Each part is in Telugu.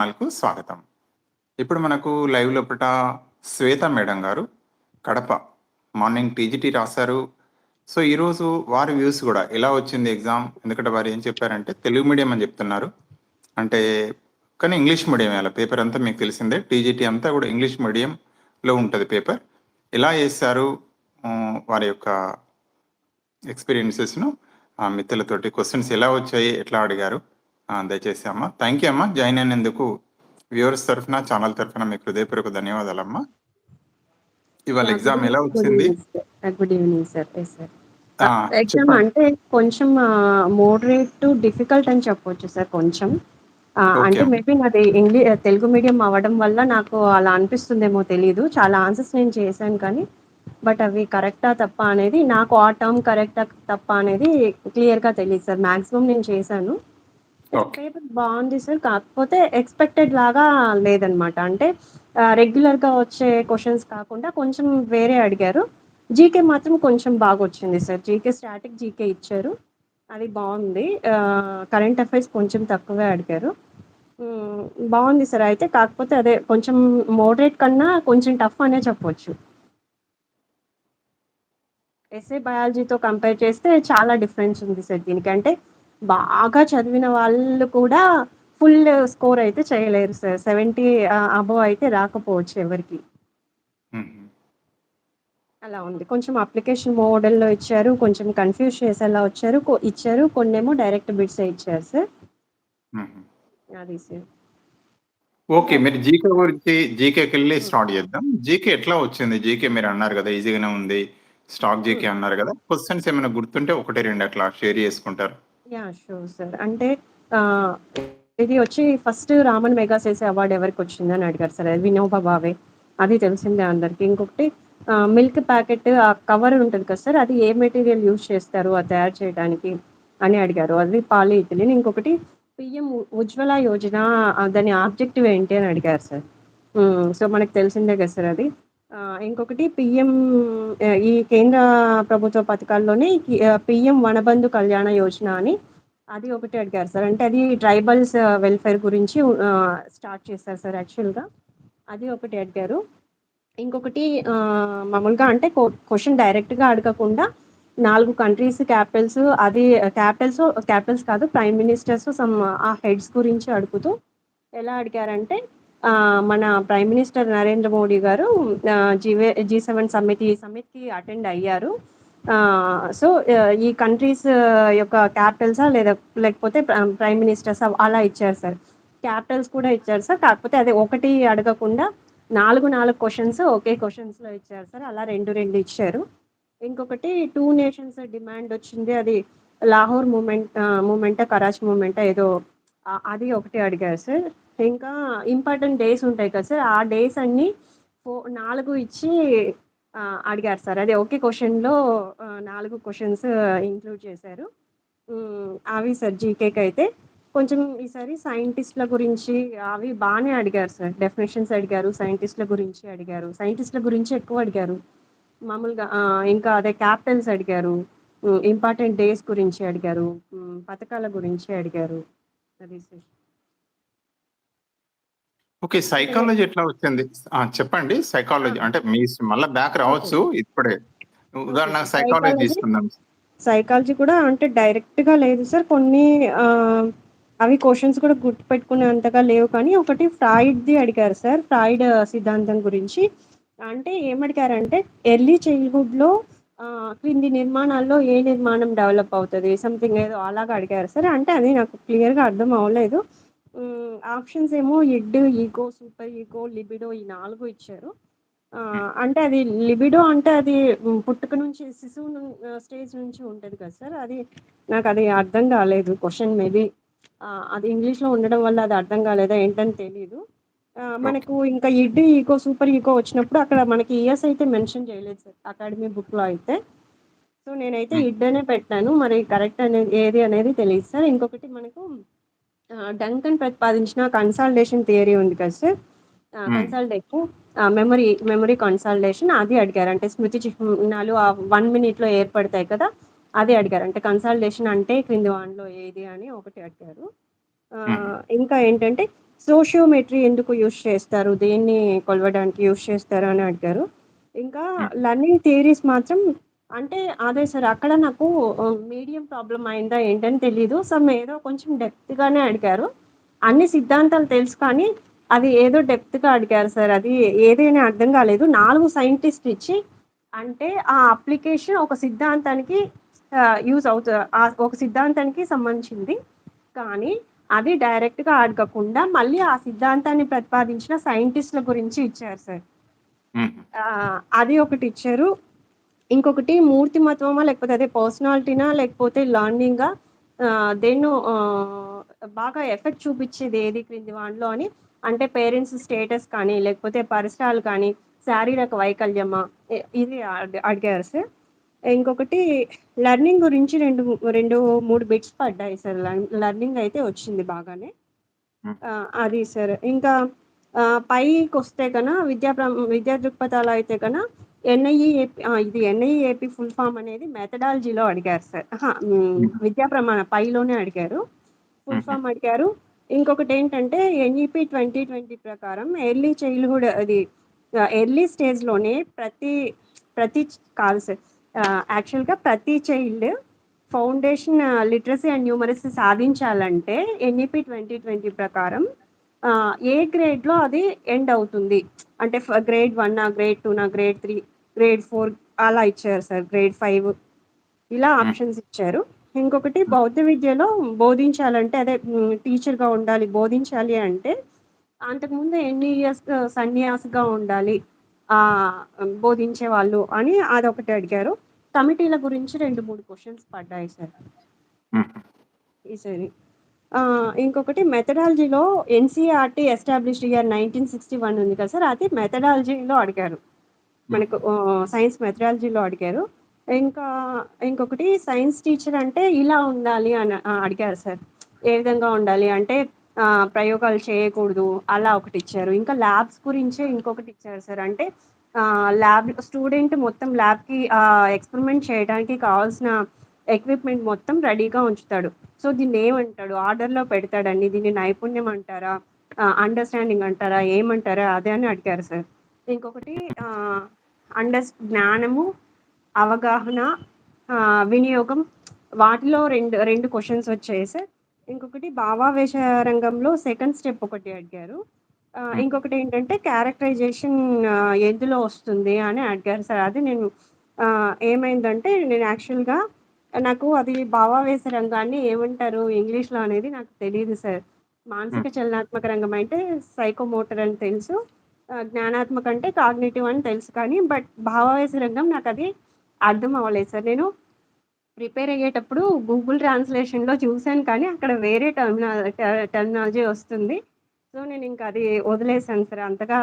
ఛానల్కు స్వాగతం. ఇప్పుడు మనకు లైవ్ లోపట శ్వేత మేడం గారు కడప. మార్నింగ్ టీజీటీ రాశారు. సో ఈరోజు వారి వ్యూస్ కూడా ఎలా వచ్చింది ఎగ్జామ్? ఎందుకంటే వారు ఏం చెప్పారంటే తెలుగు మీడియం అని చెప్తున్నారు. అంటే కానీ ఇంగ్లీష్ మీడియం అలా పేపర్ అంతా మీకు తెలిసిందే. టీజీటీ అంతా కూడా ఇంగ్లీష్ మీడియంలో ఉంటుంది పేపర్. ఎలా చేశారు? వారి యొక్క ఎక్స్పీరియన్సెస్ను ఆ మిత్రులతోటి క్వశ్చన్స్ ఎలా వచ్చాయి? ఎట్లా అడిగారు? దయచేసి అమ్మ. థ్యాంక్ యూ అమ్మా. జాయిన్ అయినందుకు వ్యూవర్స్ తరఫున ఛానల్ తరఫున మీకు హృదయపూర్వక ధన్యవాదాలు అమ్మా. ఇవాళ ఎగ్జామ్ ఎలా వచ్చింది? Good evening sir sir exam. అంటే కొంచెం మోడరేట్ టు డిఫికల్ట్ అని చెప్పొచ్చు సార్ కొంచెం. Okay. అంటే మేబీ నాది ఇంగ్లీష్ తెలుగు మీడియం అవ్వడం వల్ల నాకు అలా అనిపిస్తుందేమో తెలియదు చాలా ఆన్సర్స్ నేను చేశాను కానీ బట్ అవి కరెక్టా తప్ప అనేది నాకు ఆ టర్మ్ కరెక్టా తప్ప అనేది క్లియర్గా తెలియదు సార్ మాక్సిమం నేను చేశాను. పేపర్ బాగుంది సార్. కాకపోతే ఎక్స్పెక్టెడ్ లాగా లేదనమాట. అంటే రెగ్యులర్గా వచ్చే క్వశ్చన్స్ కాకుండా కొంచెం వేరే అడిగారు. జీకే మాత్రం కొంచెం బాగా వచ్చింది సార్. జీకే స్టాటిక్ జీకే ఇచ్చారు. అది బాగుంది. కరెంట్ అఫైర్స్ కొంచెం తక్కువే అడిగారు. బాగుంది సార్. అయితే కాకపోతే అదే కొంచెం మోడరేట్ కన్నా కొంచెం టఫ్ అనే చెప్పొచ్చు. ఎస్ఏ బయాలజీతో కంపేర్ చేస్తే చాలా డిఫరెన్స్ ఉంది సార్ దీనికంటే బాగా చదివిన వాళ్ళు కూడా ఫుల్ స్కోర్ అయితే చేయలేరు సార్. సెవెంటీ అబవ్ అయితే రాకపోవచ్చు ఎవరికి. అలా ఉంది. కొంచెం అప్లికేషన్ మోడల్లో ఇచ్చారు కొంచెం కన్ఫ్యూజ్ చేసేలా వచ్చారు ఇచ్చారు కొన్నేమో డైరెక్ట్ బిట్స్ ఇచ్చారు సార్. అది సార్. ఓకే మీరు జీకే గురించి జీకేకి వెళ్ళి స్టార్ట్ చేద్దాం. జీకే ఎట్లా వచ్చింది? జీకే మీరు అన్నారు కదా ఈజీగానే ఉంది. స్టాక్ జీకే అన్నారు కదా క్వశ్చన్స్ ఏమైనా గుర్తుంటే ఒకటి రెండు అట్లా షేర్ చేసుకుంటారు. యా షూర్ సార్ అంటే ఇది వచ్చి ఫస్ట్ రామన్ మెగాసేస్ అవార్డు ఎవరికి వచ్చిందని అడిగారు సార్ అది వినోబా భావే అది తెలిసిందే అందరికి. ఇంకొకటి మిల్క్ ప్యాకెట్ ఆ కవర్ ఉంటుంది కదా సార్ అది ఏ మెటీరియల్ యూజ్ చేస్తారు అది తయారు చేయడానికి అని అడిగారు. అది పాలి ఇథిలిన్ ఇంకొకటి పిఎం ఉజ్వల యోజన దాని ఆబ్జెక్టివ్ ఏంటి అని అడిగారు సార్ సో మనకు తెలిసిందే కదా సార్ అది. ఇంకొకటి పిఎం ఈ కేంద్ర ప్రభుత్వ పథకాల్లోనే పిఎం వనబంధు కళ్యాణ యోజన అని అది ఒకటి అడిగారు సార్. అంటే అది ట్రైబల్స్ వెల్ఫేర్ గురించి స్టార్ట్ చేశారు సార్ యాక్చువల్గా. అది ఒకటి అడిగారు. ఇంకొకటి మామూలుగా అంటే క్వశ్చన్ డైరెక్ట్గా అడగకుండా నాలుగు కంట్రీస్ క్యాపిటల్స్ అది క్యాపిటల్స్ క్యాపిటల్స్ కాదు ప్రైమ్ మినిస్టర్స్ సమ్ ఆ హెడ్స్ గురించి అడుగుతూ ఎలా అడిగారంటే మన ప్రైమ్ మినిస్టర్ నరేంద్ర మోడీ గారు జీవే జీ సెవెన్ సమ్మిట్ ఈ సమ్మిట్కి అటెండ్ అయ్యారు. సో ఈ కంట్రీస్ యొక్క క్యాపిటల్సా లేదా లేకపోతే ప్రైమ్ మినిస్టర్స్ అలా ఇచ్చారు సార్. క్యాపిటల్స్ కూడా ఇచ్చారు సార్. కాకపోతే అదే ఒకటి అడగకుండా నాలుగు నాలుగు క్వశ్చన్స్ ఒకే క్వశ్చన్స్లో ఇచ్చారు సార్. అలా రెండు రెండు ఇచ్చారు. ఇంకొకటి టూ నేషన్స్ డిమాండ్ వచ్చింది. అది లాహోర్ మూమెంట్ మూమెంటా కరాచీ మూమెంటా ఏదో అది ఒకటి అడిగారు సార్. ఇంకా ఇంపార్టెంట్ డేస్ ఉంటాయి కదా సార్. ఆ డేస్ అన్ని ఫో నాలుగు ఇచ్చి అడిగారు సార్. అదే ఒకే క్వశ్చన్లో నాలుగు క్వశ్చన్స్ ఇంక్లూడ్ చేశారు. అవి సార్ జీకేకి అయితే కొంచెం ఈసారి సైంటిస్ట్ల గురించి అవి బాగానే అడిగారు సార్. డెఫినేషన్స్ అడిగారు సైంటిస్ట్ల గురించి అడిగారు. సైంటిస్ట్ల గురించి ఎక్కువ అడిగారు. మామూలుగా ఇంకా అదే క్యాపిటల్స్ అడిగారు. ఇంపార్టెంట్ డేస్ గురించి అడిగారు. పథకాల గురించి అడిగారు. అది సార్. ఓకే సైకాలజీ ఎట్లా వచ్చింది? ఆ, చెప్పండి. సైకాలజీ అంటే మీ మళ్ళీ బ్యాక్ రావచ్చు ఇప్పుడే. ఉదాహరణ సైకాలజీ? తీసుకుందాం సైకాలజీ కూడా అంటే డైరెక్ట్గా లేదు సార్. కొన్ని అవి క్వశ్చన్స్ కూడా గుర్తుపెట్టుకునే అంతగా లేవు. కానీ ఒకటి ఫ్రాయిడ్ ది అడిగారు సార్. ఫ్రాయిడ్ సిద్ధాంతం గురించి. అంటే ఏమడిగారంటే ఎర్లీ చైల్డ్హుడ్లో క్రింది నిర్మాణాల్లో ఏ నిర్మాణం డెవలప్ అవుతుంది? సంథింగ్ ఏదో అలాగా అడిగారు సార్. అంటే అది నాకు క్లియర్గా అర్థం అవ్వలేదు. ఆప్షన్స్ ఏమో id ego super ego libido ఈ నాలుగు ఇచ్చారు. అంటే అది లిబిడో అంటే అది పుట్టుక నుంచి శిశువు స్టేజ్ నుంచి ఉంటది కదా సార్. అది నాకు అది అర్థం కాలేదు. క్వశ్చన్ మేబీ అది ఇంగ్లీష్లో ఉండడం వల్ల అది అర్థం కాలేదా ఏంటని తెలియదు మనకు ఇంకా ఇడ్ ఈకో సూపర్ ఈకో వచ్చినప్పుడు అక్కడ మనకి ఇయర్స్ అయితే మెన్షన్ చేయలేదు సార్ అకాడమీ బుక్లో అయితే. సో నేనైతే Hmm. ఇడ్ అనే పెట్టాను. మరి కరెక్ట్ అనేది ఏది అనేది తెలియదు సార్. ఇంకొకటి మనకు డంకన్ ప్రతిపాదించిన కన్సాలిడేషన్ థియరీ ఉంది కదా sir Hmm. Consolidation memory memory consolidation అది అడిగారు అంటే స్మృతి చిహ్నాలు ఆ వన్ మినిట్లో ఏర్పడతాయి కదా అది అడిగారు అంటే కన్సాలిడేషన్ అంటే క్రింది వాన్లో ఏది అని ఒకటి అడిగారు Hmm. ఇంకా ఏంటంటే సోషియోమెట్రీ ఎందుకు యూజ్ చేస్తారు? దేన్ని కొలవడానికి యూజ్ చేస్తారు అని అడిగారు. ఇంకా. లెర్నింగ్ థియరీస్ మాత్రం అంటే అదే సార్ అక్కడ నాకు మీడియం ప్రాబ్లమ్ అయిందా ఏంటని తెలీదు. సమ్ ఏదో కొంచెం డెప్త్‌గానే అడిగారు. అన్ని సిద్ధాంతాలు తెలుసు కానీ అది ఏదో డెప్త్‌గా అడిగారు సార్. అది ఏది అని అర్థం కాలేదు. 4 సైంటిస్ట్‌లు ఇచ్చి అంటే ఆ అప్లికేషన్ ఒక సిద్ధాంతానికి యూజ్ అవుత ఆహ్, ఒక సిద్ధాంతానికి సంబంధించింది. కానీ అది డైరెక్ట్‌గా అడగకుండా మళ్ళీ ఆ సిద్ధాంతాన్ని ప్రతిపాదించిన సైంటిస్ట్‌ల గురించి ఇచ్చారు సార్. హుహు. ఆహ్, అది ఇంకొకటి మూర్తిమత్వమా లేకపోతే అదే పర్సనాలిటీనా లేకపోతే లెర్నింగా దేన్నో ఆహ్, బాగా ఎఫెక్ట్ చూపిచ్చేది ఏది క్రింది వానిలో అని అంటే పేరెంట్స్ స్టేటస్ కానీ, లేకపోతే పరిసరాలు కానీ, శారీరక వైకల్యమా ఇది అడ్ అడిగారు సార్. ఇంకొకటి లెర్నింగ్ గురించి 2, 2, 3 బిట్స్ పడ్డాయి సార్. లెర్న్ లెర్నింగ్ అయితే వచ్చింది బాగానే. అది సార్. ఇంకా ఆహ్, పైకొస్తే కన విద్యా విద్యా దృక్పథాలు అయితే కన ఎన్ఐఈఏపీ ఆ! ఇది ఎన్ఐఈఏపీ ఫుల్ ఫార్మ్ అనేది మెథడాలజీలో అడిగారు సార్. విద్యా ప్రమాణ పైలోనే అడిగారు. ఫుల్. ఫార్మ్ అడిగారు. ఇంకొకటేంటంటే ఎన్ఈపీ 2020 ప్రకారం ఎర్లీ చైల్డ్‌హుడ్ అది ఎర్లీ స్టేజ్‌లోనే ప్రతి ప్రతి కాదు సార్. యాక్చువల్‌గా ప్రతి child foundation literacy and numeracy సాధించాలంటే ఎన్ఈపీ 2020 ప్రకారం ఆహ్, ఏ గ్రేడ్‌లో అది ఎండ్ అవుతుంది. అంటే గ్రేడ్ 1నా, గ్రేడ్ 2నా, గ్రేడ్ 3, గ్రేడ్ 4 అలా ఇచ్చారు సార్. గ్రేడ్ 5 ఇలా. ఆప్షన్స్ ఇచ్చారు. ఇంకొకటి. బౌద్ధ విద్యలో బోధించాలంటే అదే. టీచర్‌గా ఉండాలి, బోధించాలి అంటే అంతకుముందు ఎన్ని ఇయర్స్ సన్యాసిగా ఉండాలి. ఆహ్, బోధించేవాళ్ళు అని అదొకటి అడిగారు. కమిటీల గురించి 2, 3 క్వెషన్స్ పడ్డాయి సార్. హుహు. ఈసారి. ఇంకొకటి మెథడాలజీలో ఎన్‌సీఈఆర్‌టీ ఎస్టాబ్లిష్డ్ ఇయర్ 1961 ఉంది కదా సార్. అది మెథడాలజీలో అడిగారు. హ్మ్. మనకు సైన్స్ మెథడాలజీలో అడిగారు. ఇంకా ఇంకొకటి సైన్స్ టీచర్ అంటే ఇలా ఉండాలి అని అడిగారు సార్. ఏ విధంగా ఉండాలి అంటే ప్రయోగాలు చేయకూడదు అలా ఒకటిచ్చారు. ఇంకా ల్యాబ్స్ గురించే ఇంకొకటిచ్చారు సార్. అంటే ల్యాబ్ స్టూడెంట్ మొత్తం ల్యాబ్‌కి ఎక్స్‌పెరిమెంట్ చేయడానికి కావాల్సిన ఎక్విప్‌మెంట్ మొత్తం రెడీగా ఉంచుతాడు. సో దీన్నేమంటాడు? ఆర్డర్‌లో పెడతాడండి. దీన్ని నైపుణ్యం అంటారా? అండర్‌స్టాండింగ్ అంటారా? ఏమంటారా? అదే అని అడిగారు సార్. ఇంకొకటి ఆహ్, అండర్స్ జ్ఞానము, అవగాహన, వినియోగం వాటిలో రెండు, 2 క్వెషన్స్ వచ్చాయి సార్. ఇంకొకటి భావావేశ రంగంలో సెకండ్ స్టెప్ ఒకటి అడిగారు. ఆహ్, హ్మ్. ఇంకొకటేంటంటే క్యారెక్టరైజేషన్ ఎందులో వస్తుంది అని అడిగారు సార్. అది నేను ఏమైందంటే నేను యాక్చువల్‌గా నాకు అది భావావేశ రంగాన్ని ఏమంటారు ఇంగ్లీష్‌లో అనేది నాకు తెలీదు సార్. మానసిక హ్మ్. చలనాత్మక రంగం అంటే సైకోమోటర్ అని తెలుసు. ఆహ్, జ్ఞానాత్మక అంటే కాగ్నిటివ్ అని తెలుసు కానీ బట్ భావావేశ రంగం నాకది అర్థం అవ్వలేదు సార్. నేను ప్రిపేర్ అయ్యేటప్పుడు గూగుల్ ట్రాన్స్‌లేషన్‌లో చూసాను కానీ అక్కడ వేరే టర్మినా ట టర్మినాలజీ వస్తుంది. సో నేనింక అది వదిలేసాను సార్. అంతగా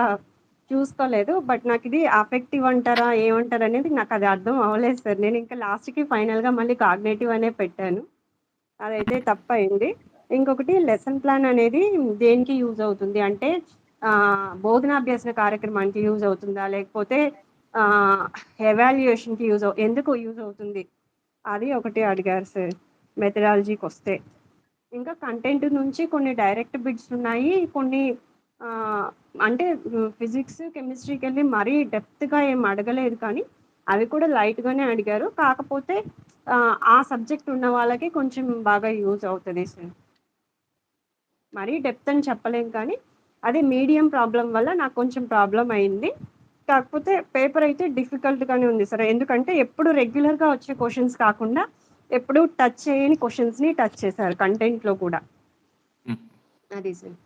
చూసుకోలేదు. బట్ నాకు ఇది అఫెక్టివ్ అంటారా? ఏమంటారనేది అది అర్థం అవ్వలేదు సార్. నేను ఇంకా లాస్ట్‌కి ఫైనల్‌గా మళ్ళీ కాగ్నేటివ్ అనే పెట్టాను. అదైతే తప్పయింది. ఇంకొకటి లెసన్ ప్లాన్ అనేది దేనికి యూజ్ అవుతుంది? అంటే బోధనాభ్యాసన కార్యక్రమానికి యూజ్ అవుతుందా? లేకపోతే ఎవాల్యుయేషన్‌కి యూజ్ అవు ఎందుకు యూజ్ అవుతుంది? అది ఒకటి అడిగారు సార్ మెథడాలజీకి వస్తే ఇంకా కంటెంట్ నుంచి కొన్ని డైరెక్ట్ బిడ్స్ ఉన్నాయి. కొన్ని అంటే ఫిజిక్స్, కెమిస్ట్రీకెళ్ళి మరీ డెప్త్‌గా ఏమి అడగలేదు కానీ అవి కూడా లైట్‌గానే అడిగారు. కాకపోతే ఆ సబ్జెక్ట్ ఉన్న వాళ్ళకి కొంచెం బాగా యూజ్ అవుతది సార్. మరీ డెప్త్ అని చెప్పలేం కానీ, అది మీడియం ప్రాబ్లమ్ వల్ల నాకు కొంచెం ప్రాబ్లమ్ అయింది. కాకపోతే పేపర్ అయితే డిఫికల్ట్‌గానే ఉంది సార్. ఎందుకంటే ఎప్పుడు రెగ్యులర్‌గా వచ్చే క్వెషన్స్ కాకుండా, ఎప్పుడు టచ్ చేయని క్వెషన్స్‌ని టచ్ చేశారు కంటెంట్‌లో కూడా. అది సార్.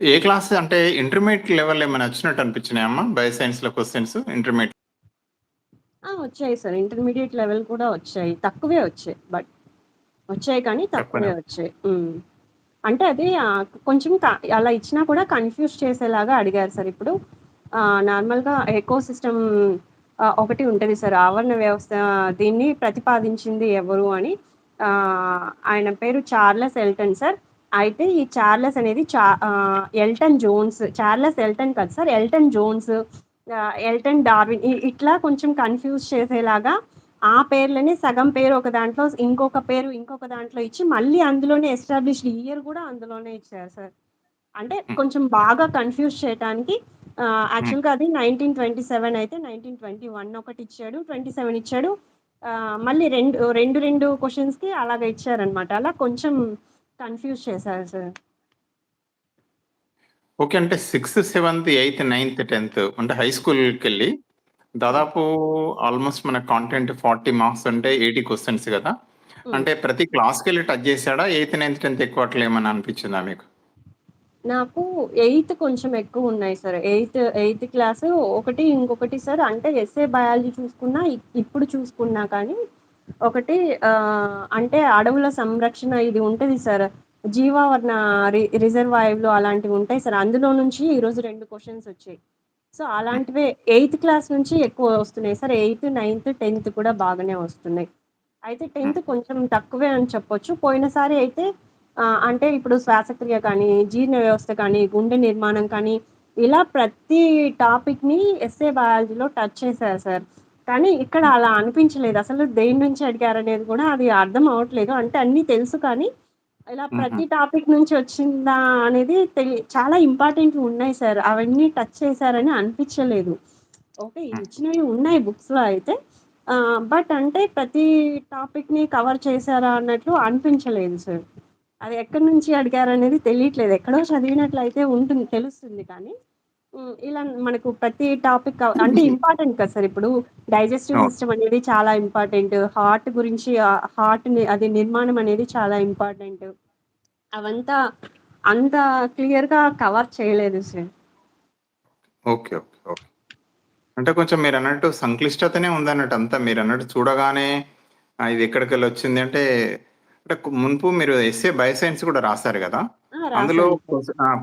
ఏ క్లాస్ అంటే ఇంటర్మీడియేట్ లెవెల్ ఏమైనా వచ్చినట్టు అనిపించినాయమ్మా? బయో సైన్స్‌లో క్వెషన్స్ ఇంటర్మీడియేట్? ఆ! వచ్చాయి సార్. ఇంటర్మీడియేట్ లెవెల్ కూడా వచ్చాయి. తక్కువే వచ్చాయి. బట్ వచ్చాయి కానీ తక్కువే వచ్చాయి. అంటే అది కొంచెం అలా ఇచ్చినా కూడా కన్‌ఫ్యూజ్ చేసేలాగా అడిగారు సార్. ఇప్పుడు నార్మల్‌గా ఎకో సిస్టమ్ ఒకటి ఉంటది సార్. ఆవరణ వ్యవస్థ దీన్ని ప్రతిపాదించింది ఎవరు అని ఆయన పేరు చార్లెస్ ఎల్టన్ సార్. అయితే ఈ చార్లెస్ అనేది చా ఎల్టన్ జోన్స్, చార్లెస్ ఎల్టన్ కాదు sir. Elton Jones, Elton Darwin ఇట్లా కొంచెం కన్‌ఫ్యూజ్ చేసేలాగా ఆ పేర్లని సగం పేరు ఒక దాంట్లో, ఇంకొక పేరు ఇంకొక దాంట్లో ఇచ్చి మళ్ళీ అందులోనే ఎస్టాబ్లిష్డ్ ఇయర్ కూడా అందులోనే ఇచ్చారు సార్. అంటే హ్మ్. కొంచెం బాగా కన్‌ఫ్యూజ్ హ్మ్. యాక్చువల్‌గా అది 1927 అయితే 1921 ఒకటిచ్చాడు. 27 ఇచ్చాడు. ఆహ్, మళ్ళీ రెండు, రెండు రెండు క్వెషన్స్‌కి అలాగ ఇచ్చారనమాట. అలా కొంచెం కన్‌ఫ్యూజ్ చేశారు సార్. ఓకే. అంటే సిక్స్త్, సెవెంత్, ఎయిత్, నైన్త్, 10థ్ అంటే హై స్కూల్‌కెళ్ళి హ్మ్. దాదాపు ఆల్‌మోస్ట్ మన కాంటెంట్ 40 మార్క్స్ అంటే 80 క్వెషన్స్ గదా! హ్మ్. అంటే ప్రతి క్లాస్‌కెళ్ళి టచ్ జేసాడా? ఎయిత్, నైన్త్, 10థ్ ఎక్కువ అట్లా అనిపించిందా మీకు? నాకు ఎయిత్ కొంచెం ఎక్కువున్నాయి సార్. ఎయిత్, ఎయిత్ క్లాసు ఒకటి ఇంకొకటి సార్ అంటే ఎస్ఏ బయాలజీ చూసుకున్నా, ఇప్పుడు చూసుకున్నా కానీ ఒకటి అంటే అడవుల సంరక్షణ ఇది ఉంటది సార్. జీవావరణ రి రిజర్వాయర్‌లు అలాంటివి ఉంటాయి సార్. అందులో నుంచి ఈరోజు 2 క్వెషన్స్ వచ్చాయి. సో. అలాంటివే ఎయిత్ క్లాస్ నుంచి ఎక్కువ వస్తున్నాయి సార్. ఎయిత్, నైన్త్, 10థ్ కూడా బాగానే వస్తున్నాయి. అయితే. 10థ్ కొంచెం తక్కువే అని చెప్పొచ్చు. పోయినసారి అయితే అంటే ఇప్పుడు శ్వాసక్రియ కానీ, జీర్ణ వ్యవస్థ కానీ, గుండె నిర్మాణం కానీ, ఇలా ప్రతి టాపిక్‌ని ఎస్ఏ బయాలజీలో టచ్ చేశారు సార్. కానీ ఇక్కడ. అలా అనిపించలేదు. అసలు దేని నుంచి అడిగారనేది కూడా అది అర్థం అవ్వట్లేదు. అంటే అన్నీ తెలుసు కానీ, ఇలా. ప్రతి టాపిక్ నుంచి వచ్చిందా అనేది తెలి చాలా ఇంపార్టెంట్‌వి ఉన్నాయి సార్. అవన్నీ టచ్ చేశారని అనిపించలేదు. ఓకే. ఇచ్చినవి ఉన్నాయి బుక్స్‌లో అయితే. ఆహ్, బట్ అంటే ప్రతి టాపిక్‌ని కవర్ చేశారా అన్నట్లు అనిపించలేదు సార్. అది ఎక్కడి నుంచి అడిగారనేది తెలియట్లేదు. ఎక్కడో చదివినట్లయితే ఉంటుంది తెలుస్తుంది కానీ. ఇలా మనకు ప్రతి టాపిక్ అంటే ఇంపార్టెంట్ కదా సార్! ఇప్పుడు డైజెస్టివ్. సిస్టమ్ అనేది చాలా ఇంపార్టెంట్. హార్ట్ గురించి ఆహ్, హార్ట్‌ని అది నిర్మాణం అనేది చాలా ఇంపార్టెంట్. అవంతా అంత క్లియర్‌గా కవర్ చేయలేదు సార్. ఓకే. ఓకే. ఓకే. అంటే కొంచెం మీరన్నట్టు సంక్లిష్టతనే ఉందన్నట్టు అంతా. మీరన్నట్టు చూడగానే ఆహ్, ఇది ఎక్కడికెళ్ళొచ్చింది అంటే, అంటే కు మునుపు మీరు ఎస్సే బయోసైన్స్ కూడా రాసారు గదా! అందులో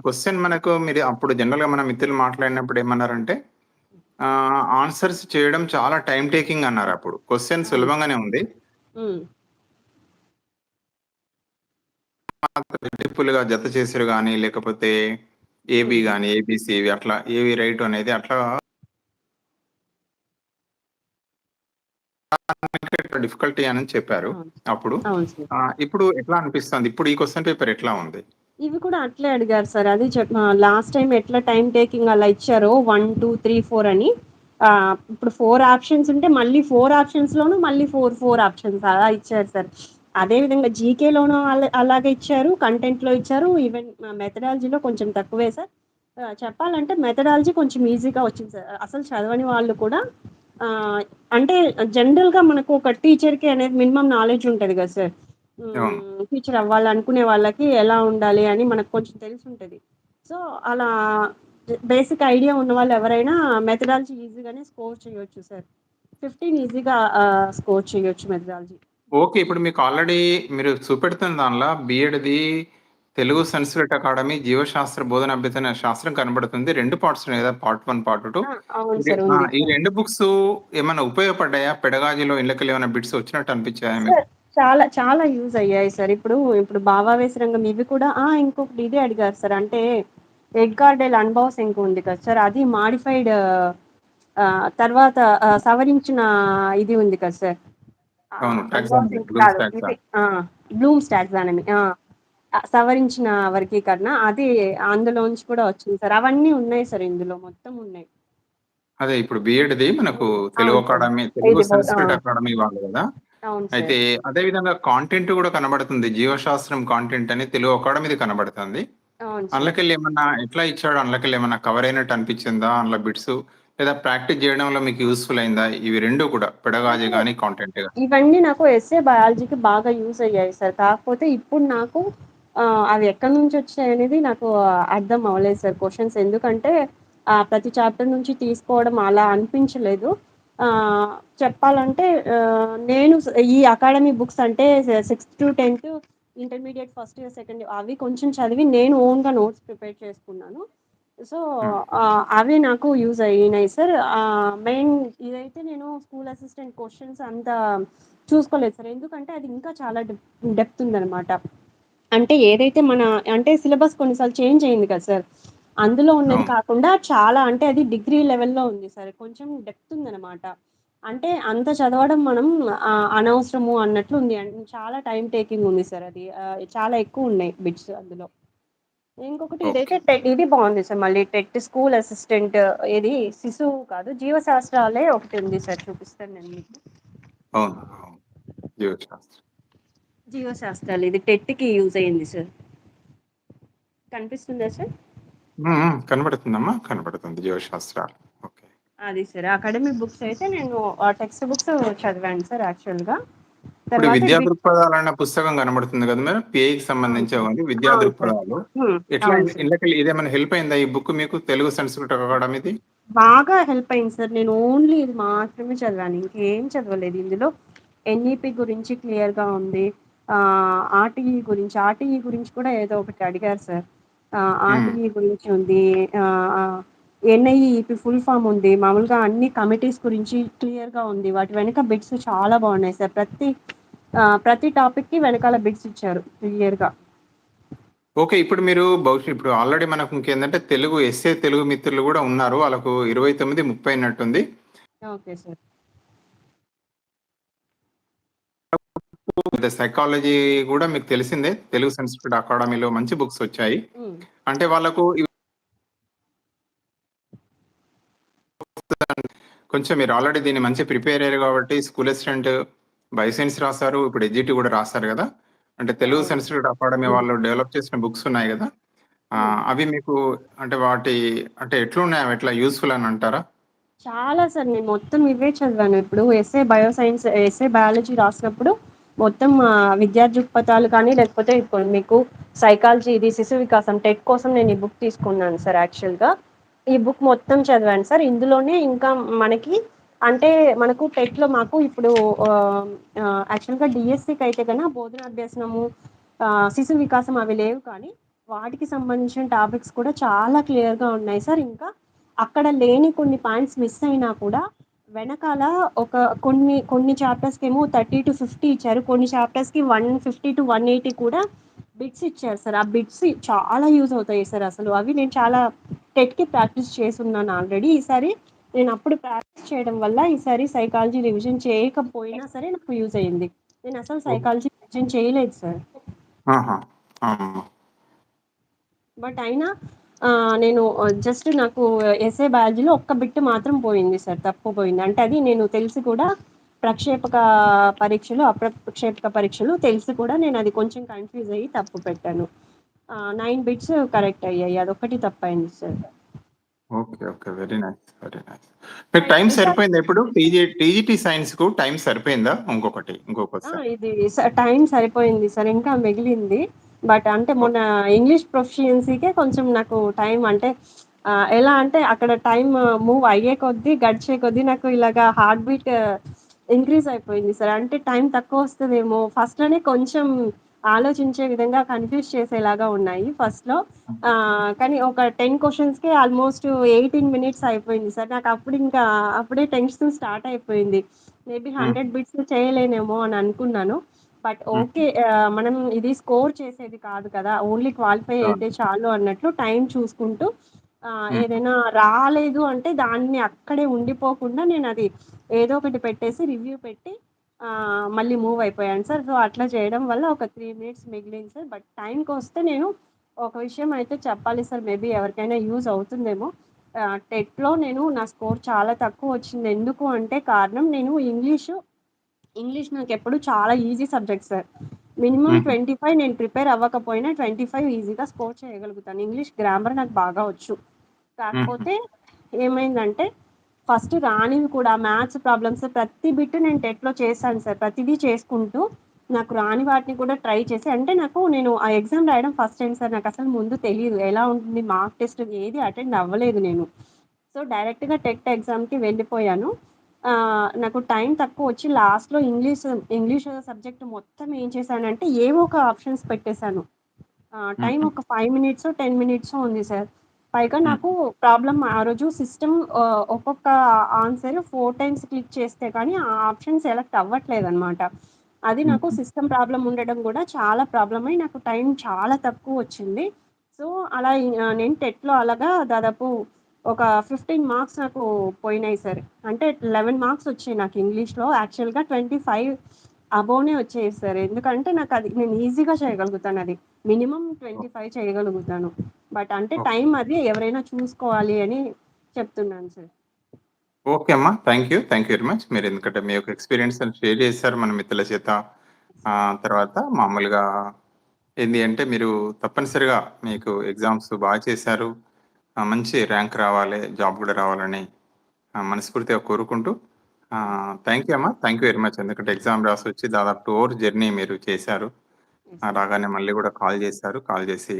క్వెషన్ మనకు మీరు అప్పుడు జనరల్‌గా మన మిత్రులు మాట్లాడినప్పుడు ఏమన్నారంటే ఆన్సర్స్ చేయడం చాలా టైమ్ టేకింగ్ అన్నారప్పుడు. క్వెషన్ అవును. సులభంగానే ఉంది. బ్యూటిఫుల్‌గా జత చేసుడు గాని, లేకపోతే ఏబీ హ్మ్. గాని, ఏబీసీ ఇవి అట్లా ఏవి రైట్ అనేది అట్లా డిఫికల్టీ అని చెప్పారు. అప్పుడు. ఇప్పుడు ఎట్లా అనిపిస్తుంది? ఇప్పుడు ఈ క్వెషన్ పేపర్ ఎట్లా ఉంది? ఇవి కూడా అట్లే అడిగారు సార్. అది లాస్ట్ టైం ఎట్లా టైం టేకింగ్ అలా ఇచ్చారో 1, 2, 3, 4 అని ఇప్పుడు ఫోర్ ఆప్షన్స్ ఉంటే మళ్ళీ ఫోర్ ఆప్షన్స్ లోను మళ్ళీ 4, 4 ఆప్షన్స్ అలా ఇచ్చారు సార్. అదే విధంగా జీకేలోనూ అలా అలాగే ఇచ్చారు. కంటెంట్‌లో ఇచ్చారు. ఈవెన్ మెథడాలజీలో కొంచెం తక్కువే సార్. చెప్పాలంటే మెథడాలజీ కొంచెం ఈజీగా వచ్చింది సార్. అసలు చదవని వాళ్ళు కూడా అంటే జనరల్‌గా మనకు ఒక టీచర్‌కి అనేది మినిమం నాలెడ్జ్ ఉంటుంది కదా సార్. టీచర్ అవ్వాలనుకునే వాళ్ళకి ఎలా ఉండాలి అని మనకు కొంచెం తెలిసుంటది. సో, అలా బేసిక్ ఐడియా ఉన్నవాళ్ళు ఎవరైనా మెథడాలజీ ఈజీగానే స్కోర్ చేయొచ్చు సార్. 15 ఈజీగా స్కోర్ చేయొచ్చు మెథడాలజీ. ఓకే. ఇప్పుడు మీకు ఆల్రెడీ మీరు చూపెడుతున్న దానిలో బీఎడ్‌ది తెలుగు సంస్కృత అకాడమీ జీవశాస్త్ర బోధన అభ్యసన శాస్త్రం కనబడుతుంది. 2 పార్ట్స్ ఉన్నాయి గదా! Part 1, part 2. ఆ! అవును ఇది సార్. ఆ! ఉంది. ఈ 2 బుక్స్ ఏమన్నా ఉపయోగపడ్డాయా? పెడగాజీలో ఇండ్లకెళ్ళి ఏమైనా బిట్స్ వచ్చినట్టు అనిపించాయా చాలా చాలా యూజ్ అయ్యాయి సార్. ఇప్పుడు ఇప్పుడు భావావేశ రంగం ఇవి కూడా ఆ! ఇంకొకటి ఇదే అడిగారు సార్. అంటే ఎడ్గార్ డెల్ అన్‌బౌసెంక్ ఉంది కదా సార్! అది మాడిఫైడ్ తర్వాత సవరించిన ఇది ఉంది కదా సార్! ఆహ్, టాక్సానమీ, కాదు. సవరించిన వర్గీకరణ అది అందులోంచి కూడా వచ్చింది సార్. అవన్నీ ఉన్నాయి సార్ ఇందులో మొత్తం ఉన్నాయి. అదే ఇప్పుడు బీఎడ్‌ది మనకు. తెలుగు. అకాడమీ తెలుగు! సంస్కృత అకాడమీ వాళ్ళు గదా! అయితే. అదే విధంగా కాంటెంట్ గూడా కనబడుతుంది. జీవశాస్త్రం కాంటెంట్ అని తెలుగు అకాడమీది కనబడుతుంది. అందులోకెళ్ళి ఏమన్నా ఎట్లా ఇచ్చాడు? అందులోకెళ్ళి ఏమన్నా కవర్ అయినట్టు అనిపించిందా? అందులో బిట్స్ లేదా ప్రాక్టీస్ జేయడంలో మీకు యూజ్‌ఫుల్ అయిందా? ఇవి 2 కూడా పెడగాజీ నాకు గాని, కాంటెంట్. ఇవన్నీ నాకు ఎస్ఏ బయాలజీకి బాగా యూజ్ అయ్యాయి సార్. కాకపోతే ఇప్పుడు నాకు అవి ఎక్కడి నుంచి వచ్చాయనేది నాకు అర్థం అవ్వలేదు సార్ క్వెషన్స్. ఎందుకంటే ప్రతి చాప్టర్ నుంచి తీసుకోవడం అలా అనిపించలేదు. చెప్పాలంటే నేను ఈ అకాడమీ బుక్స్ అంటే sixth to tenth intermediate first year, second year అవి కొంచెం చదివి నేను ఓన్‌గా నోట్స్ ప్రిపేర్ చేసుకున్నాను. సో, అవి నాకు యూజ్ అయినాయి సార్. మెయిన్ ఇదైతే నేను స్కూల్ అసిస్టెంట్ క్వశ్చన్స్ అంత చూసుకోలేదు సార్. ఎందుకంటే అది ఇంకా చాలా డెప్త్ ఉందన్నమాట అంటే ఏదైతే మన అంటే సిలబస్ కొన్నిసార్లు చేంజ్ అయింది కదా సార్! అందులో ఉన్నది. కాకుండా చాలా అంటే అది డిగ్రీ లెవెల్‌లో ఉంది సార్. కొంచెం డెప్త్ ఉందనమాట. అంటే అంత చదవడం మనం అనవసరము అన్నట్లు ఉంది. అండ్ చాలా టైమ్ టేకింగ్ ఉంది సార్ అది. చాలా ఎక్కువున్నాయి బిట్స్ అందులో. ఇంకొకటి. ఇదైతే టె ఇది బాగుంది సార్ మళ్ళీ టెట్ స్కూల్ అసిస్టెంట్ ఇది శిశువు కాదు జీవశాస్త్రాలే ఒకటి ఉంది సార్ చూపిస్తాను నేను మీకు. జీవశాస్త్రాలు ఇది టెట్కి యూజ్ అయ్యింది సార్ కనిపిస్తుందా సార్. కనబడుతుందమ్మా. కనబడుతుంది జీవశాస్త్రాలు. ఓకే. అది సార్ అకాడమిక్ బుక్స్ అయితే నేను టెక్స్ట్ బుక్స్ చదివాను సార్ యాక్చువల్గా ఇప్పుడు విద్యా ఇవి- దృక్పథాలన్న పుస్తకం కనబడుతుంది కదా మేడం పిఐకి సంబంధించి విద్యా. దృక్పథాలు. ఎట్లా. ఇళ్ళకి ఇదేమైనా హెల్ప్ అయిందా ఈ బుక్ మీకు తెలుగు సంస్కృత అకాడమీది బాగా హెల్ప్ అయింది సార్ నేను ఓన్లీ ఇది మాత్రమే చదివాను ఇంకేం చదవలేదు ఇందులో ఎన్ఈపి గురించి క్లియర్గా ఉంది ఆర్టీఈ గురించి ఆర్టీఈ గురించి కూడా ఏదో ఒకటి అడిగారు సార్ ఆర్టీఈ గురించి ఉంది. ఎన్ఐఈపి ఫుల్ ఫామ్ ఉంది. మామూలుగా అన్ని కమిటీస్ గురించి క్లియర్గా ఉంది. వాటి వెనక బిట్స్ చాలా బాగున్నాయి సార్. ప్రతి ఆ, ప్రతి టాపిక్కి వెనకాల బిట్స్ ఇచ్చారు క్లియర్గా. ఓకే ఇప్పుడు మీరు భవిష్యత్ ఇప్పుడు ఆల్రెడీ మనకు ఇంకేంటంటే తెలుగు ఎస్ఏ తెలుగు మిత్రులు కూడా ఉన్నారు. వాళ్ళకు ఇరవై తొమ్మిది ముప్పై అన్నట్టుంది. Okay sir. సైకాలజీ కూడా మీకు తెలిసిందే. తెలుగు సంస్కృత అకాడమీలో మంచి బుక్స్ వచ్చాయి. అంటే వాళ్ళకు కొంచెం మీరు ఆల్రెడీ దీన్ని మంచి ప్రిపేర్ అయ్యారు కాబట్టి స్కూల్ అసిస్టెంట్ బయోసైన్స్ రాశారు. ఇప్పుడు ఎడ్జిటి కూడా రాశారు కదా. అంటే తెలుగు అవును. సంస్కృత అకాడమీ వాళ్ళు డెవలప్ చేసిన బుక్స్ ఉన్నాయి కదా. ఆ, అవి మీకు అంటే వాటి అంటే ఎట్లున్నాయి? అవి ఎట్లా యూస్ఫుల్ అని అంటారా? చాలా సార్ నేను మొత్తం ఇవే చదివాను. ఇప్పుడు ఎస్ఏ బయోసైన్స్ ఎస్ఏ బయాలజీ రాసినప్పుడు మొత్తం విద్యార్థి విద్యా దృక్పథాలు కానీ లేకపోతే ఇప్పుడు మీకు సైకాలజీ ఇది శిశు వికాసం టెట్ కోసం నేను ఈ బుక్ తీసుకున్నాను సార్ యాక్చువల్గా ఈ బుక్ మొత్తం చదివాను సార్. ఇందులోనే ఇంకా మనకి అంటే మనకు టెట్లో మాకు ఇప్పుడు యాక్చువల్గా డిఎస్సికి అయితే కన్నా బోధనాభ్యసనము శిశు వికాసం అవి లేవు కానీ వాటికి సంబంధించిన టాపిక్స్ కూడా చాలా క్లియర్గా ఉన్నాయి సార్. ఇంకా అక్కడ లేని కొన్ని పాయింట్స్ మిస్ అయినా కూడా వెనకాల ఒక కొన్ని కొన్ని చాప్టర్స్కి ఏమో థర్టీ టు ఫిఫ్టీ ఇచ్చారు. కొన్ని చాప్టర్స్కి one fifty to one eighty కూడా బిట్స్ ఇచ్చారు సార్. ఆ బిట్స్ చాలా యూజ్ అవుతాయి సార్ అసలు. అవి నేను చాలా టెట్కి ప్రాక్టీస్ చేస్తున్నాను ఆల్రెడీ ఈసారి నేను అప్పుడు ప్రాక్టీస్ చేయడం వల్ల ఈసారి సైకాలజీ రివిజన్ చేయకపోయినా సరే నాకు యూజ్ అయ్యింది. నేను అసలు సైకాలజీ రివిజన్ చేయలేదు సార్. బట్ అయినా ఆ, నేను జస్ట్ నాకు ఎస్ఏ బయాలజీలో ఒక్క బిట్ మాత్రం పోయింది సార్ తప్పు పోయింది. అంటే అది నేను తెలిసి కూడా ప్రక్షేపక పరీక్షలు అప్రక్షేపక పరీక్షలు తెలిసి కూడా నేను అది కొంచెం కన్ఫ్యూజ్ అయ్యి తప్పు పెట్టాను. నైన్ బిట్స్ కరెక్ట్ అయ్యాయి అదొకటి తప్పైంది sir. Okay okay very nice very nice మీకు టైం సరిపోయిందా ఇప్పుడు? టీజీ టీజీటీ సైన్స్కు టైం సరిపోయిందా? ఇంకొకటి ఇంకొకటి ఇది టైం సరిపోయింది సార్ ఇంకా మిగిలింది. బట్ అంటే మొన్న ఇంగ్లీష్ ప్రొఫిషియన్సీకే కొంచెం నాకు టైం అంటే ఎలా అంటే అక్కడ టైం మూవ్ అయ్యే కొద్దీ గడిచే కొద్దీ నాకు ఇలాగా హార్ట్ బీట్ ఇంక్రీజ్ అయిపోయింది సార్. అంటే టైం తక్కువ వస్తుందేమో. ఫస్ట్లోనే కొంచెం ఆలోచించే విధంగా కన్ఫ్యూజ్ చేసేలాగా ఉన్నాయి ఫస్ట్లో. కానీ ఒక టెన్ క్వశ్చన్స్కి ఆల్మోస్ట్ ఎయిటీన్ మినిట్స్ అయిపోయింది సార్. నాకు అప్పుడు ఇంకా అప్పుడే టెన్షన్ స్టార్ట్ అయిపోయింది. మేబీ హండ్రెడ్ బిట్స్ చేయలేనేమో అని అనుకున్నాను. బట్ ఓకే మనం ఇది స్కోర్ చేసేది కాదు కదా ఓన్లీ క్వాలిఫై అయితే చాలు అన్నట్లు టైం చూసుకుంటూ ఏదైనా రాలేదు అంటే దాన్ని అక్కడే ఉండిపోకుండా నేను అది ఏదో ఒకటి పెట్టేసి రివ్యూ పెట్టి మళ్ళీ మూవ్ అయిపోయాను సార్. సో అట్లా చేయడం వల్ల ఒక త్రీ మినిట్స్ మిగిలింది సార్. బట్ టైంకి వస్తే నేను ఒక విషయం అయితే చెప్పాలి సార్. మేబీ ఎవరికైనా యూజ్ అవుతుందేమో. టెట్లో నేను నా స్కోర్ చాలా తక్కువ వచ్చింది. ఎందుకు అంటే కారణం నేను ఇంగ్లీషు ఇంగ్లీష్ నాకు ఎప్పుడు చాలా easy subject sir. Minimum. Twenty five నేను ప్రిపేర్ అవ్వకపోయినా ట్వంటీ ఫైవ్ ఈజీగా స్కోర్ చేయగలుగుతాను. ఇంగ్లీష్ గ్రామర్ నాకు బాగా వచ్చు. కాకపోతే ఏమైందంటే ఫస్ట్ రానివి కూడా మ్యాథ్స్ ప్రాబ్లమ్స్ ప్రతి బిట్ నేను టెట్లో చేశాను సార్. ప్రతిదీ చేసుకుంటూ నాకు రాని వాటిని కూడా ట్రై చేసి అంటే నాకు నేను ఆ ఎగ్జామ్ రాయడం ఫస్ట్ టైం సార్. నాకు అసలు ముందు తెలియదు ఎలా ఉంటుంది మార్క్ టెస్ట్ ఏది అటెండ్ అవ్వలేదు నేను. సో డైరెక్ట్గా టెట్ ఎగ్జామ్కి వెళ్ళిపోయాను. నాకు టైం తక్కువ వచ్చి లాస్ట్లో ఇంగ్లీష్ ఇంగ్లీష్ సబ్జెక్ట్ మొత్తం ఏం చేశానంటే ఏవో ఒక ఆప్షన్స్ పెట్టేశాను. టైం ఒక ఫైవ్ మినిట్స్ టెన్ మినిట్స్ ఉంది సార్. పైగా నాకు ప్రాబ్లం ఆ రోజు సిస్టమ్ ఒక్కొక్క ఆన్సర్ ఫోర్ టైమ్స్ క్లిక్ చేస్తే కానీ ఆ ఆప్షన్ సెలెక్ట్ అవ్వట్లేదు అనమాట అది నాకు సిస్టమ్ ప్రాబ్లం ఉండడం కూడా చాలా ప్రాబ్లం అయి నాకు టైం చాలా తక్కువ వచ్చింది. సో అలా నేను టెట్లో అలాగా దాదాపు ఒక ఫిఫ్టీన్ మార్క్స్ నాకు పోయినాయి సార్ అంటే లెవెన్ మార్క్స్ వచ్చాయి నాకు ఇంగ్లీష్లో యాక్చువల్గా ట్వంటీ ఫైవ్ అబోవ్నే వచ్చాయి సార్ ఎందుకంటే నాకు అది నేను ఈజీగా చేయగలుగుతాను అది మినిమమ్ 25 చేయగలుగుతాను. బట్ అంటే. టైం అది ఎవరైనా చూసుకోవాలి అని చెప్తున్నాను సార్. ఓకే అమ్మా. Thank you. Thank you very much. మీరు ఎందుకంటే మీ యొక్క ఎక్స్‌పీరియన్స్‌ని షేర్ చేశారు మన మిత్రుల చేత. తర్వాత మామూలుగా ఏంది అంటే మీరు తప్పనిసరిగా మీకు ఎగ్జామ్స్ బాగా చేశారు. మంచి ర్యాంక్ రావాలి, జాబ్ కూడా రావాలని మనస్ఫూర్తిగా కోరుకుంటూ థాంక్ యూ అమ్మా. Thank you very much. ఎందుకంటే ఎగ్జామ్ రాసొచ్చి దాదాపు 2 అవర్స్ జర్నీ మీరు చేశారు. రాగానే మళ్ళీ కూడా కాల్ చేశారు. కాల్ చేసి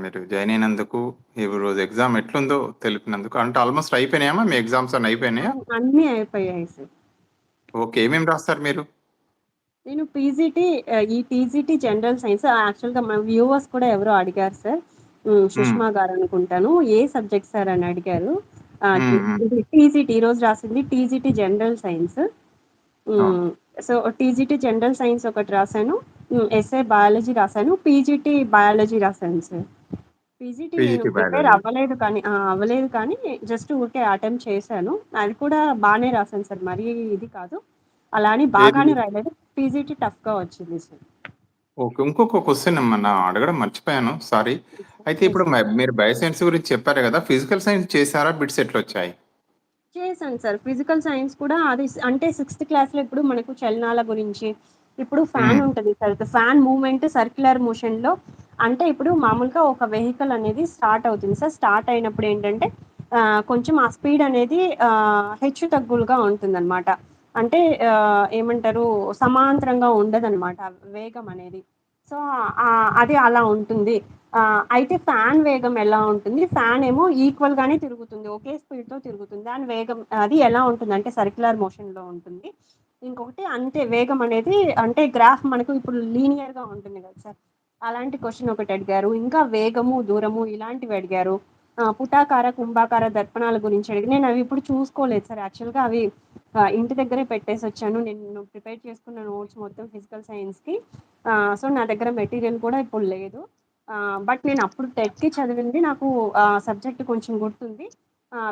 మీరు జాయిన్ అయినందుకు, ఈరోజు ఎగ్జామ్ ఎట్లుందో తెలిపినందుకు అంటే ఆల్‌మోస్ట్ అయిపోయినాయమ్మా? మీ ఎగ్జామ్స్ అన్నీ అయిపోయినాయా? అన్ అన్నీ అయిపోయాయి సార్. ఓకే. ఏమేమి రాస్తారు మీరు? నేను పీజీటీ ఈ టీజీటీ జనరల్ సైన్స్ యాక్చువల్‌గా మన వ్యూవర్స్ కూడా ఎవరో అడిగారు సార్. సుష్మా గారనుకుంటాను. ఏ సబ్జెక్ట్ సార్ అని అడిగారు. టీజీటీ ఈరోజు రాసింది TGT general science. So, TGT general science ఒకటి. హ్మ్. ఎస్ఏ బయాలజీ రాసాను. పీజీటీ బయాలజీ రాసాను సార్. పీజీటీ నేను ప్రిపేర్. అవ్వలేదు కానీ! అవ్వలేదు కానీ జస్ట్ ఊరికే అటెంప్ట్ చేశాను. అది కూడా బానే రాసాను సార్. మరీ ఇది కాదు. అలా అని? బాగానే రాయలేదు. పీజీటీ టఫ్‌గా వచ్చింది సార్. ఓకే. ఇంకొక క్వెషన్ మొన్న అడగడం మర్చిపోయాను. సారీ. అయితే ఇప్పుడు మ. మీరు బయో సైన్స్ గురించి చెప్పారు కదా! ఫిజికల్ సైన్స్ చేసారా? బిట్స్ ఎట్లొచ్చాయి? చేశాను సార్. ఫిజికల్ సైన్స్ కూడా అది స్ అంటే సిక్స్త్ క్లాస్‌లో ఇప్పుడు మనకు చలనాల గురించి, ఇప్పుడు ఫ్యాన్. ఉంటది సార్. ఫ్యాన్ మూవ్‌మెంట్ సర్క్యులర్ మోషన్‌లో అంటే ఇప్పుడు మామూలుగా ఒక వెహికల్ అనేది స్టార్ట్ అవుతుంది సార్. స్టార్ట్ అయినప్పుడు ఏంటంటే కొంచెం ఆ స్పీడ్ అనేది హెచ్చు తగ్గులుగా ఉంటుందనమాట. అంటే ఆహ్, ఏమంటారు సమాంతరంగా ఉండదనమాట వేగం అనేది. సో, అది అలా ఉంటుంది. అయితే ఫ్యాన్ వేగం ఎలా ఉంటుంది? ఫ్యాన్ ఏమో ఈక్వల్ గానే తిరుగుతుంది. ఒకే స్పీడ్‌తో తిరుగుతుంది. దాని వేగం అది ఎలా ఉంటుంది అంటే సర్క్యులర్ మోషన్‌లో ఉంటుంది. ఇంకొకటి అంతే వేగం అనేది అంటే గ్రాఫ్ మనకు ఇప్పుడు లీనియర్‌గా ఉంటుంది కదా సార్. అలాంటి క్వశ్చన్ ఒకటి అడిగారు. ఇంకా వేగము, దూరము ఇలాంటివి అడిగారు. పుటాకార, కుంభాకార దర్పణాల గురించి అడిగి నేను అవి ఇప్పుడు చూసుకోలేదు సార్. యాక్చువల్‌గా అవి ఇంటి దగ్గరే పెట్టేసి వచ్చాను నేను ప్రిపేర్ చేసుకున్న నోట్స్ మొత్తం ఫిజికల్ సైన్స్‌కి. సో, నా దగ్గర మెటీరియల్ కూడా ఇప్పుడు లేదు. బట్ నేను అప్పుడు టెట్‌కి చదివింది నాకు ఆ సబ్జెక్ట్ కొంచెం గుర్తుంది.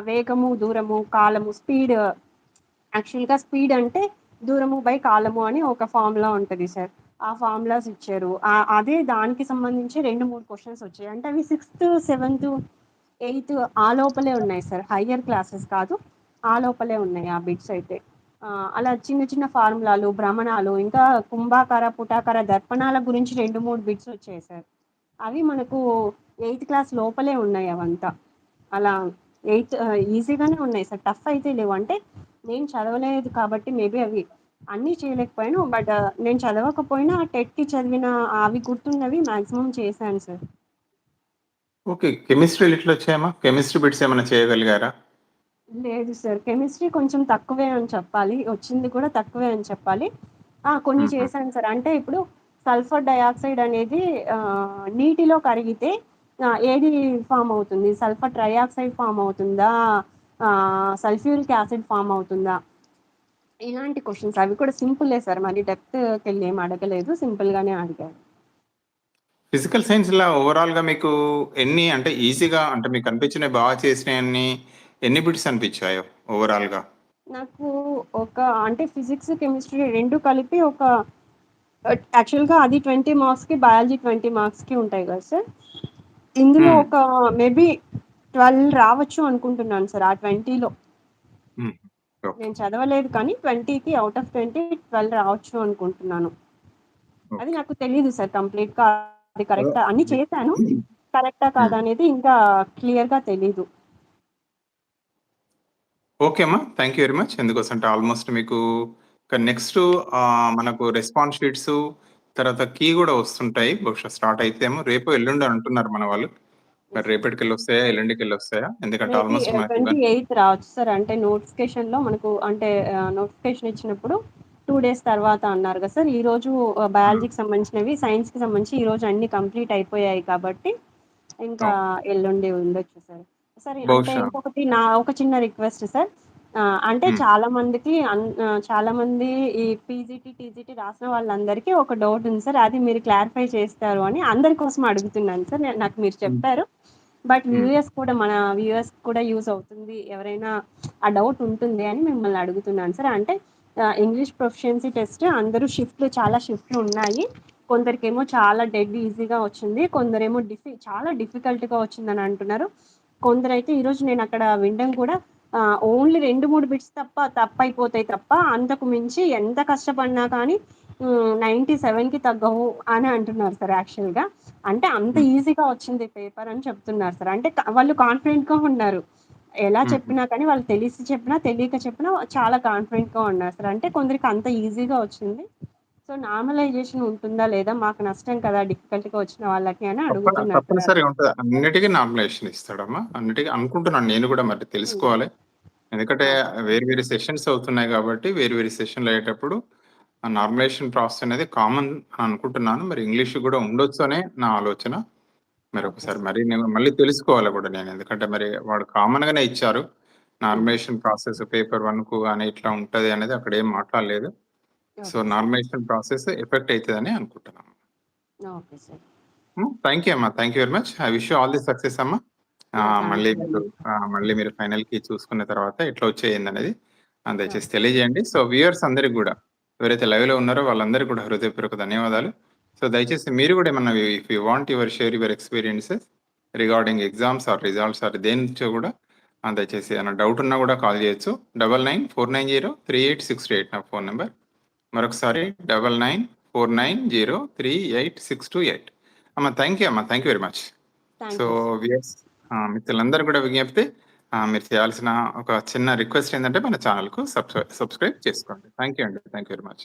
వేగము, దూరము, కాలము, స్పీడ్ యాక్చువల్‌గా స్పీడ్ అంటే దూరము బై కాలము అని ఒక ఫార్ములా ఉంటుంది సార్. ఆ ఫార్ములాస్ ఇచ్చారు. అదే దానికి సంబంధించి రెండు మూడు క్వశ్చన్స్ వచ్చాయి. అంటే అవి సిక్స్త్, సెవెంత్, ఎయిత్ ఆ లోపలే ఉన్నాయి సార్. హయ్యర్ క్లాసెస్ కాదు. ఆ లోపలే ఉన్నాయి ఆ బిట్స్ అయితే. అలా చిన్న చిన్న ఫార్ములాలు, భ్రమణాలు ఇంకా కుంభాకార, పుటాకార దర్పణాల గురించి 2, 3 బిట్స్ వచ్చాయి సార్. అవి మనకు ఎయిత్ క్లాస్ లోపలే ఉన్నాయి అవంతా. అలా ఎయిత్ ఈజీగానే ఉన్నాయి సార్. టఫ్ అయితే లేవు. అంటే నేను చదవలేదు కాబట్టి మేబీ అవి అన్నీ చేయలేకపోయాను. బట్ నేను చదవకపోయినా టెట్‌కి చదివిన అవి గుర్తున్నవి మాక్సిమం చేశాను సార్. ఓకే. కెమిస్ట్రీ‌లో ఎట్లొచ్చాయమ్మా? కెమిస్ట్రీ బిట్స్ ఏమైనా చేయగలిగారా? లేదు సార్. కెమిస్ట్రీ కొంచెం తక్కువే అని చెప్పాలి. వచ్చింది కూడా తక్కువే అని చెప్పాలి. కొన్ని. చేశాను సార్. అంటే ఇప్పుడు సల్ఫర్ డయాక్సైడ్ అనేది నీటిలో కరిగితే ఏది ఫార్మ్ అవుతుంది? సల్ఫర్ ట్రైఆక్సైడ్ ఫార్మ్ అవుతుందా? సల్ఫ్యూరిక్ యాసిడ్ ఫార్మ్ అవుతుందా? ఇలాంటి క్వెషన్స్ అవి కూడా సింపులే సార్. మరి డెప్త్‌కెళ్ళి ఏమి అడగలేదు. సింపుల్‌గానే అడిగారు. ఫిజికల్ సైన్స్‌లా ఓవరాల్‌గా మీకు ఎన్ని అంటే ఈజీగా అంటే మీకు అనిపించినయి బాగా చేసినయన్ని ఎన్ని బిట్స్ అనిపించాయో ఓవరాల్‌గా? నాకు ఒక అంటే ఫిజిక్స్, కెమిస్ట్రీ 2 కలిపి ఒక యాక్చువల్‌గా అది 20 మార్క్స్‌కి, బయాలజీ 20 మార్క్స్‌కి ఉంటాయి కదా సార్. ఇందులో హ్మ్. ఒక మేబీ 12 రావచ్చు అనుకుంటున్నాను సార్. ఆ 20లో. హ్మ్. ఓకే. నేను చదవలేదు కానీ 20కి ఔట్ ఆఫ్ 20 12 రావచ్చు అనుకుంటున్నాను. అది. నాకు తెలీదు సార్ కంప్లీట్‌గా అది కరెక్టా అన్నీ చేశాను. కరెక్టా. కాదా అనేది ఇంకా క్లియర్‌గా తెలీదు. ఓకే అమ్మా. Thank you very much. ఎందుకోసంటే almost మీకు నెక్స్ట్ మనకు రెస్పాన్స్ షీట్సు తర్వాత కీ గూడా వస్తుంటాయి. బహుశా స్టార్ట్ అయితేమో రేపో, ఎల్లుండో అంటున్నారు మన వాళ్ళు. మరి యెస్ సార్. రేపటికెళ్ళొస్తాయా? ఎల్లుండికెళ్ళొస్తాయా? ఎందుకంటే ఆల్‌మోస్ట్ ఇవన్ 28థ్ రావచ్చు సార్. అంటే నోటిఫికేషన్‌లో మనకు అంటే నోటిఫికేషన్ ఇచ్చినప్పుడు 2 డేస్ తర్వాత అన్నారు కదా సార్. ఆహ్, హ్మ్. బయాలజీకి సంబంధించినవి, సైన్స్‌కి సంబంధించి ఈరోజు అన్నీ కంప్లీట్ అయిపోయాయి కాబట్టి ఇంకా. ఎల్లుండి ఉండొచ్చు సార్. సార్ అంటే. ఇంకొకటి నా ఒక చిన్న రిక్వెస్ట్ సార్. అంటే హ్మ్. చాలా మందికి అన్ ఆహ్, చాలామంది ఈ పీజీటీ, టీజీటీ రాసిన వాళ్ళందరికీ ఒక డౌట్ ఉంది సార్. అది మీరు క్లారిఫై చేస్తారు అని అందరి కోసం అడుగుతున్నాను సార్. నే నాకు మీరు హ్మ్. చెప్పారు. బట్ హ్మ్. వ్యూయర్స్ కూడా మన వ్యూయర్స్‌కి కూడా యూజ్ అవుతుంది. ఎవరైనా ఆ డౌట్ ఉంటుంది అని మిమ్మల్ని అడుగుతున్నాను సార్. అంటే ఆహ్, ఇంగ్లీష్ ప్రొఫిషియన్సీ టెస్ట్ అందరూ షిఫ్ట్‌లు చాలా షిఫ్ట్‌లు ఉన్నాయి. కొందరికేమో చాలా డెడ్ ఈజీగా వచ్చింది. కొందరేమో డిఫి చాలా డిఫికల్ట్‌గా వచ్చిందని అంటున్నారు. కొందరైతే ఈరోజు నేను అక్కడ వినడం కూడా ఓన్లీ 2, 3 బిట్స్ తప్ప తప్పైపోతాయి తప్ప అంతకు మించి ఎంత కష్టపడినా కానీ హ్మ్. 97కి తగ్గవు అని అంటున్నారు సార్ యాక్చువల్‌గా. అంటే అంత. ఈజీగా వచ్చింది పేపర్ అని చెప్తున్నారు సార్. అంటే వాళ్ళు కాన్ఫిడెంట్‌గా ఉన్నారు. ఎలా హుహు. చెప్పినా కానీ వాళ్ళు తెలిసి చెప్పినా, తెలియక చెప్పినా చాలా కాన్ఫిడెంట్‌గా ఉన్నారు సార్. అంటే కొందరికి అంత ఈజీగా వచ్చింది. సో, నార్మలైజేషన్ ఉంటుందా లేదా? మాకు నష్టం కదా! డిఫికల్ట్‌గా వచ్చిన వాళ్ళకి అని అడుగుతున్నారు సార్. తప్పనిసరిగా ఉంటది. అన్నిటికి నామినేషన్ ఇస్తాడమ్మా. అన్నిటికి అనుకుంటున్నాను నేను గూడా మరి. తెలుసుకోవాలి. ఎందుకంటే. వేరు వేరు సెషన్స్ అవుతున్నాయి గాబట్టి వేరు వేరు సెషన్‌లు అయ్యేటప్పుడు ఆ నార్మలైజేషన్ ప్రాసెస్ అనేది కామన్ అని అనుకుంటున్నాను. మరి ఇంగ్లీష్ గూడా ఉండొచ్చు అనే నా ఆలోచన. మరి ఒకసారి సార్. మరి నేను మళ్ళీ తెలుసుకోవాలి గూడా నేను. ఎందుకంటే మరి వాడు కామన్‌గానే ఇచ్చారు. హ్మ్. నార్మలైజేషన్ ప్రాసెస్ పేపర్ 1కు గాని ఇట్లా ఉంటది అనేది అక్కడ ఏం మాట్లాడలేదు. సో. నార్మలైజేషన్ ప్రాసెస్ ఎఫెక్ట్ అయితదని అనుకుంటున్నాను. Okay sir. థాంక్ యూ అమ్మా. Thank you very much. I wish you all the success అమ్మా. మళ్ళీ మీరు మళ్ళీ మీరు ఫైనల్‌కి చూసుకున్న తర్వాత ఎట్లా వచ్చాయి ఏందనేది ఆహ్, ఓకే. దయచేసి తెలియజేయండి. సో, వ్యూయర్స్ అందరికి గూడా ఎవరైతే లైవ్‌లో ఉన్నారో వాళ్ళందరికీ కూడా హృదయపూర్వక ధన్యవాదాలు. సో, దయచేసి మీరు గూడా ఏమన్నా if you want your share your experiences regarding exams or results or దేని నుంచో ఆహ్, దయచేసి ఏమన్నా డౌట్ ఉన్నా గూడా కాల్ చేయొచ్చు. 9949038628 నా ఫోన్ నంబర్. మరొకసారి 9949038628 అమ్మ థాంక్ యూ అమ్మా. Thank you very much. So, మిత్రులందరూ కూడా విజ్ఞప్తి మీరు చేయాల్సిన ఒక చిన్న రిక్వెస్ట్ ఏందంటే మన ఛానెల్‌కు సబ్‌స్క్రై సబ్‌స్క్రైబ్ చేసుకోండి. థాంక్ యూ అండి. Thank you very much.